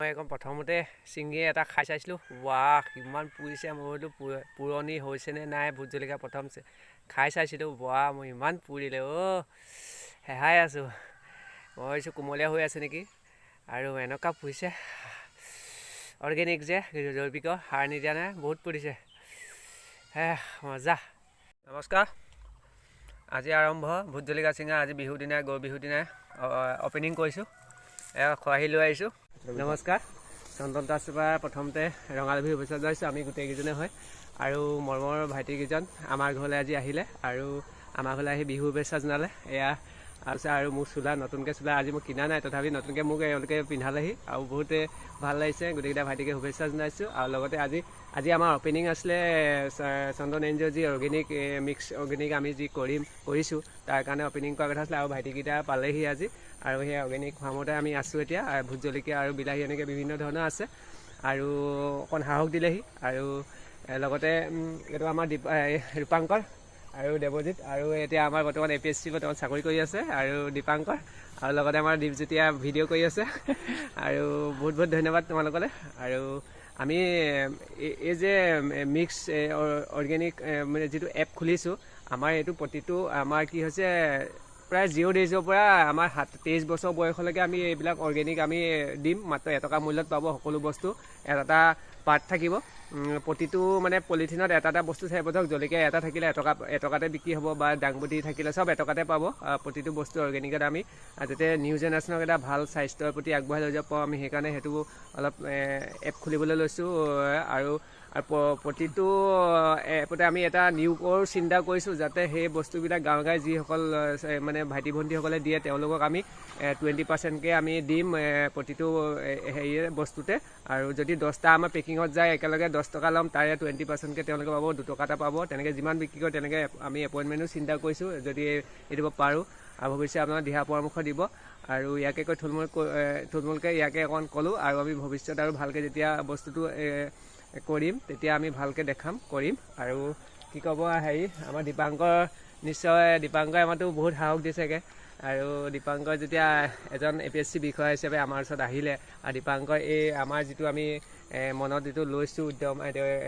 মই একদম প্ৰথমতে ছিঙি এটা খাই চাইছিলোঁ। ৱাহ, কিমান পুৰিছে মই বোলো পুৰণি হৈছেনে নাই ভোট জলকীয়া প্ৰথম খাই চাইছিলোঁ। ৱাহ, মই ইমান পুৰিলে, অ' হেহাই আছোঁ। মই ভাবিছোঁ কোমলীয়া হৈ আছে নেকি? আৰু এনেকুৱা পুৰিছে। অৰ্গেনিক যে জৈৱিকৰ সাৰ নিদিয়া নাই, বহুত পুৰিছে। হে, মজা। নমস্কাৰ। আজি আৰম্ভ ভোট জলকীয়া ছিঙা, আজি বিহুৰ দিনাই গৰু বিহুৰ দিনাই অ'পেনিং কৰিছোঁ। খৰাহি লৈ আহিছোঁ। নমস্কাৰ। চন্দন দাসৰ প্ৰথমতে ৰঙালী বিহু শুভেচ্ছা জনাইছোঁ আমি গোটেইকেইজনে হয় আৰু মৰমৰ ভাইটিকেইজন আমাৰ ঘৰলৈ আজি আহিলে। আৰু আমাৰ ঘৰলৈ আহি বিহু শুভেচ্ছা জনালে এয়া আছে আৰু মোৰ চোলা নতুনকৈ চোলা আজি মই কিনা নাই তথাপি নতুনকৈ মোক এওঁলোকে পিন্ধালেহি। আৰু বহুতে ভাল লাগিছে গোটেইকেইটা ভাইটিকে শুভেচ্ছা জনাইছোঁ। আৰু লগতে আজি আজি আমাৰ অ'পেনিং আছিলে চন্দন এন জি অ' যি অৰ্গেনিক মিক্স অৰ্গেনিক আমি যি কৰিম কৰিছোঁ তাৰ কাৰণে অ'পেনিং কৰা কথা আছিলে আৰু ভাইটিকেইটা পালেহি আজি। আৰু সেই অৰ্গেনিক ফাৰ্মতে আমি আছোঁ এতিয়া ভোট জলকীয়া আৰু বিলাহী এনেকৈ বিভিন্ন ধৰণৰ আছে। আৰু অকণ সাহস দিলেহি আৰু লগতে এইটো আমাৰ দীপ ৰূপাংকৰ আৰু দেৱজিত আৰু এতিয়া আমাৰ বৰ্তমান এ পি এছ চি বৰ্তমান চাকৰি কৰি আছে আৰু দীপাংকৰ আৰু লগতে আমাৰ দীপজ্যোতিয়ে ভিডিঅ' কৰি আছে। আৰু বহুত বহুত ধন্যবাদ তোমালোকলৈ। আৰু আমি এই- যে মিক্স অৰ্গেনিক মানে যিটো এপ খুলিছোঁ আমাৰ এইটো প্ৰতিটো আমাৰ কি হৈছে প্ৰায় জিৰ' ডেইজৰ পৰা আমাৰ সাত তেইছ বছৰ বয়সলৈকে আমি এইবিলাক অৰ্গেনিক আমি দিম মাত্ৰ এটকা মূল্যত পাব সকলো বস্তু এটা পাৰ্ট থাকিব। প্ৰতিটো মানে পলিথিনত এটা এটা বস্তু থাকিব ধৰক জলকীয়া এটা থাকিলে এটকা এটকাতে বিক্ৰী হ'ব বা দাংবডি থাকিলে চব এটকাতে পাব। প্ৰতিটো বস্তু অৰ্গেনিকত আমি যাতে নিউ জেনেৰেশ্যনক এটা ভাল স্বাস্থ্যৰ প্ৰতি আগবঢ়াই লৈ যাব পাৰোঁ। আমি সেইকাৰণে সেইটো অলপ এপ খুলিবলৈ লৈছোঁ আৰু আৰু প্ৰতিটো এপতে আমি এটা নিয়োগৰ চিন্তা কৰিছোঁ যাতে সেই বস্তুবিলাক গাঁৱে গাঁৱে যিসকল মানে ভাইটি ভণ্টিসকলে দিয়ে তেওঁলোকক আমি টুৱেণ্টি পাৰ্চেণ্টকৈ আমি দিম প্ৰতিটো হেৰিয়ে বস্তুতে। আৰু যদি দহটা আমাৰ পেকিঙত যায় একেলগে দহ টকা ল'ম তাৰে টুৱেণ্টি পাৰ্চেণ্টকৈ তেওঁলোকে পাব দুটকা এটা পাব। তেনেকৈ যিমান বিক্ৰী কৰে তেনেকৈ আমি এপইণ্টমেণ্টো চিন্তা কৰিছোঁ যদি এই দিব পাৰোঁ। আৰু ভৱিষ্যতে আপোনাৰ দিহা পৰামৰ্শ দিব। আৰু ইয়াকে কৈ থুলমূল থুলমূলকৈ ইয়াকে অকণ ক'লোঁ। আৰু আমি ভৱিষ্যত আৰু ভালকৈ যেতিয়া বস্তুটো কৰিম তেতিয়া আমি ভালকৈ দেখাম কৰিম। আৰু কি ক'ব হেৰি আমাৰ দীপাংকৰ নিশ্চয় দীপাংকৰে আমাৰতো বহুত সাহস দিছেগৈ। আৰু দীপাংকৰ যেতিয়া এজন এ পি এছ চি বিষয়া হিচাপে আমাৰ ওচৰত আহিলে আৰু দীপাংকৰ এই আমাৰ যিটো আমি মনত যিটো লৈছোঁ উদ্যম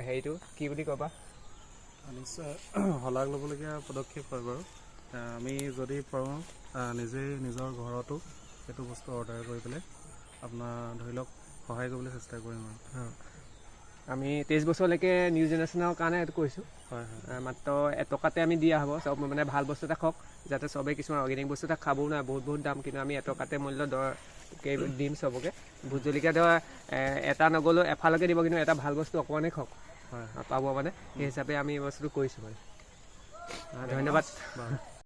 হেৰিটো কি বুলি ক'বা? নিশ্চয় শলাগ ল'বলগীয়া পদক্ষেপ হয় বাৰু। আমি যদি পাৰোঁ নিজেই নিজৰ ঘৰতো সেইটো বস্তু অৰ্ডাৰ কৰি পেলাই আপোনাৰ ধৰি লওক সহায় কৰিবলৈ চেষ্টা কৰিম আৰু। আমি তেইছ বছৰলৈকে নিউ জেনেৰেশ্যনৰ কাৰণে এইটো কৰিছোঁ। হয় হয়। মাত্ৰ এটকাতে আমি দিয়া হ'ব চব মানে ভালো বস্তু এটা খাওক যাতে চবেই কিছুমান অৰ্গেনিক বস্তু এটা খাবও নাই বহুত বহুত দাম কিন্তু আমি এটকাতে মূল্য দৰ দিম চবকে। ভোট জলকীয়া ধৰ এটা নগ'লেও এফালকে দিব কিন্তু এটা ভালো বস্তু অকণমানেই খাওক। হয় পাব মানে সেই হিচাপে আমি এই বস্তুটো কৰিছোঁ মানে। ধন্যবাদ।